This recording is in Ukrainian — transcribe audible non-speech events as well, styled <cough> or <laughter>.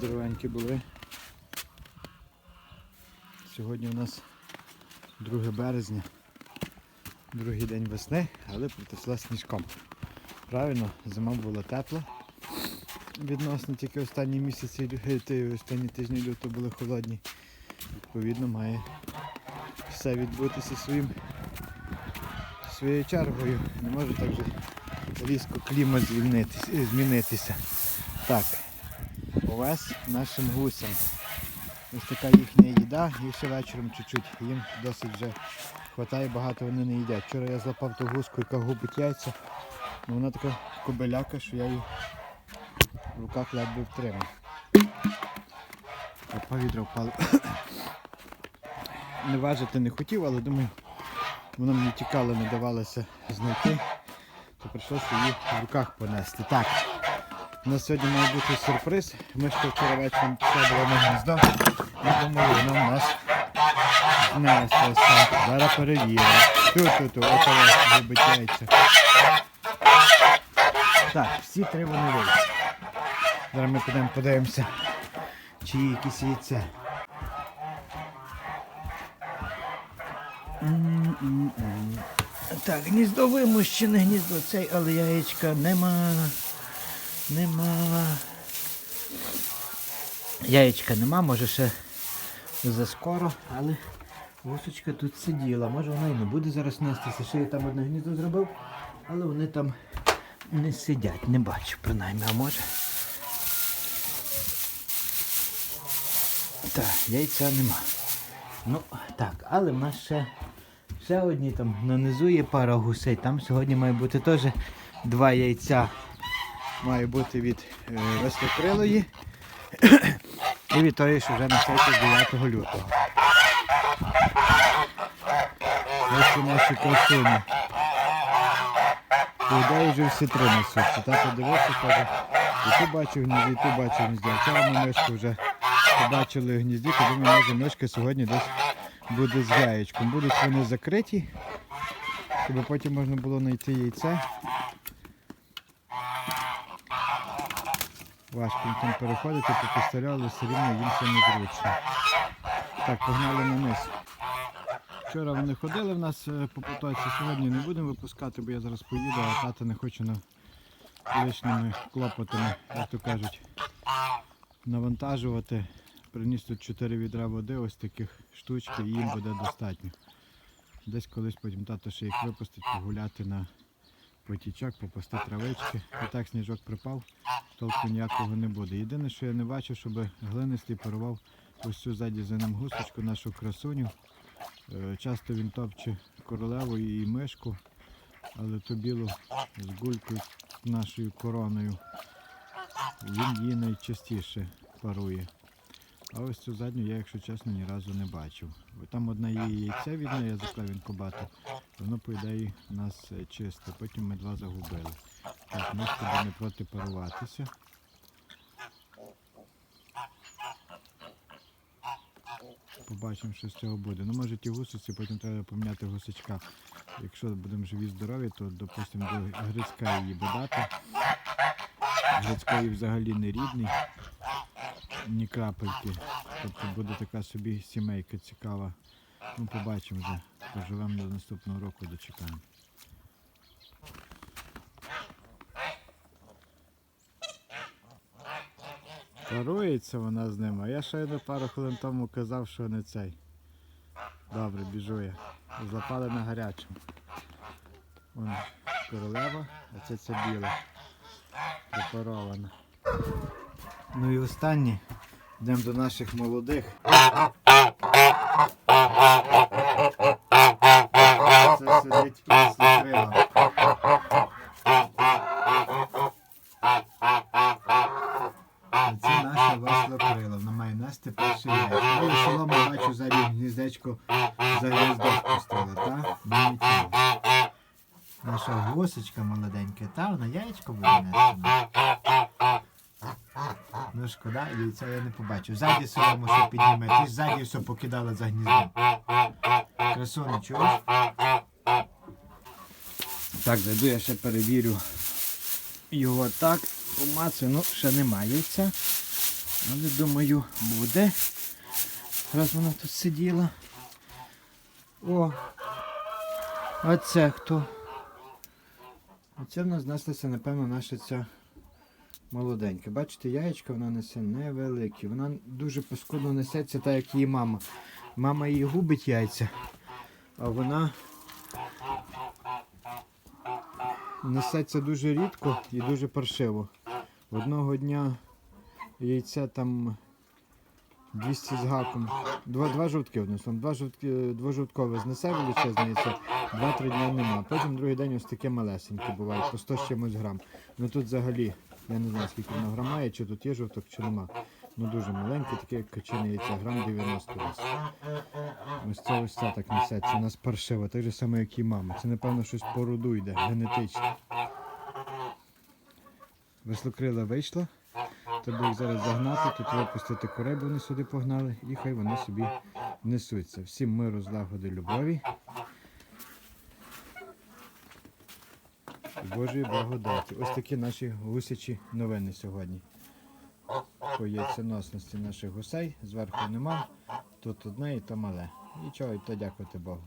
Здоровенькі були. Сьогодні у нас 2 березня, другий день весни, але прийшла сніжком. Правильно, зима була тепла. Відносно тільки останні місяці, е, останні тижні лютого були холодні. Відповідно, має все відбутися своїм своєю чергою. Не може так же різко клімат е, змінитися. Так, овес нашим гусям. Ось така їхня їда, і ще вечором чуть-чуть. Їм досить вже хватає, багато вони не їдять. Вчора я злапав ту гуску, яка губить яйця. Ну, вона така кобеляка, що я її в руках ледве втримав. Опа, відро впало. <coughs> Не важити не хотів, але думаю, воно мені тікало, не давалося знайти, то прийшлося її в руках понести. Так, у нас сьогодні має бути сюрприз. Ми ще вчора вечором була на гніздо. Я думаю, воно в нас знеслося. Зараз перевіримо. Ту-ту-ту, ото вибачається. Так, всі три вони вийшли. Зараз ми підемо подивимося, чи якісь яйця. Так, гніздо вимущене, гніздо цей, але яєчка нема. Нема. Яєчка нема, може ще заскоро, але гусочка тут сиділа. Може вона і не буде зараз нестися. Ще я там одне гніздо зробив, але вони там не сидять, не бачу принаймні, а може. Так, яйця нема. Ну, так, але в нас ще, ще одні там нанизу є пара гусей. Там сьогодні має бути теж два яйця. Має бути від е, і від тої, що вже несеться з 9 лютого. Ось і наші красуні. Ідеї вже всі три несуться. Тато дивився, каже, і ти бачив гнізді, і ти бачив гнізді. А Вчора ми мишку вже побачили в гнізді, то думаю, може мишка сьогодні десь буде з яєчком. Будуть вони закриті, щоб потім можна було знайти яйце. Важко там переходити, попостаряли, все рівно їм це незручно. Так, погнали на низ. Вчора вони ходили в нас е, по потоці, сьогодні не будемо випускати, бо я зараз поїду, а тата не хоче на лишніми клопотами, як то кажуть, навантажувати. Приніс тут 4 відра води, ось таких штучки, і їм буде достатньо. Десь колись потім тато ще їх випустить погуляти на потічок, попасти травички. І так сніжок припав, толку ніякого не буде. Єдине, що я не бачу, щоб глинистий парував ось цю ззаді за ним гусочку, нашу красуню. Е, Часто він топче королеву і мишку, але ту білу з гулькою нашою короною. Він її найчастіше парує. А ось цю задню я, якщо чесно, ні разу не бачив. Там одна є яйце відно, я заклав інкубатор. Воно, по у нас е, чисте. Потім ми два загубили. Так, ми буде не проти паруватися. Побачимо, що з цього буде. Ну, може ті гусиці, потім треба поміняти гусачка. Якщо будемо живі здорові, то, допустимо, до Грицька її додати. Грицької взагалі не рідний, ні крапельки. Тобто буде така собі сімейка цікава. Ну, побачимо вже. Поживемо до наступного року, дочекаємо. Парується вона з ним, я ще до пару хвилин тому казав, що не цей. Добре, біжу я. Злапали на гарячому. Вон королева, а це ця біла. Препарована. Ну і останнє. Йдемо до наших молодих. Це сидить під крилом. А Це наша веслокрила. Вона має нести перший яйця. Але солому бачу ззаді гніздечко за гніздо впустила, так? Наша гусочка молоденька, та вона яєчко буде. Ну шкода, яйця я не побачив. Ззаді солому все підніме, ти ж ззаді все покидала за гніздо. Красуне, чуєш? Так, зайду я ще перевірю його так. Помацаю, ну ще немає яйця. Але думаю, буде. Раз вона тут сиділа. О! А це хто? Оце в нас знеслася, напевно, наша ця молоденька. Бачите, яєчка вона несе невеликі. Вона дуже паскудно несеться, так як її мама. Мама її губить яйця, а вона несеться дуже рідко і дуже паршиво. Одного дня яйця там 200 з гаком. Два, два жовтки одним словом. Два жовтки, двожовткове знесе величезне яйце, два-три дня нема. Потім другий день ось таке малесеньке буває, по 100 з чимось грам. Ну тут взагалі, я не знаю скільки воно грам має, чи тут є жовток, чи нема. Ну дуже маленьке, таке як качине яйця, грам 90 десь. Ось це ось це так несеться. У нас паршиво, так же саме, як і мама. Це напевно щось по роду йде, генетично. Веслокрила вийшла. Треба їх зараз загнати, тут випустити курей, бо вони сюди погнали, і хай вони собі несуться. Всім миру, злагоди, любові. Божої благодаті. Ось такі наші гусячі новини сьогодні. По яйценосності наших гусей. Зверху нема. Тут одне і то мале. Нічого, і то дякувати Богу.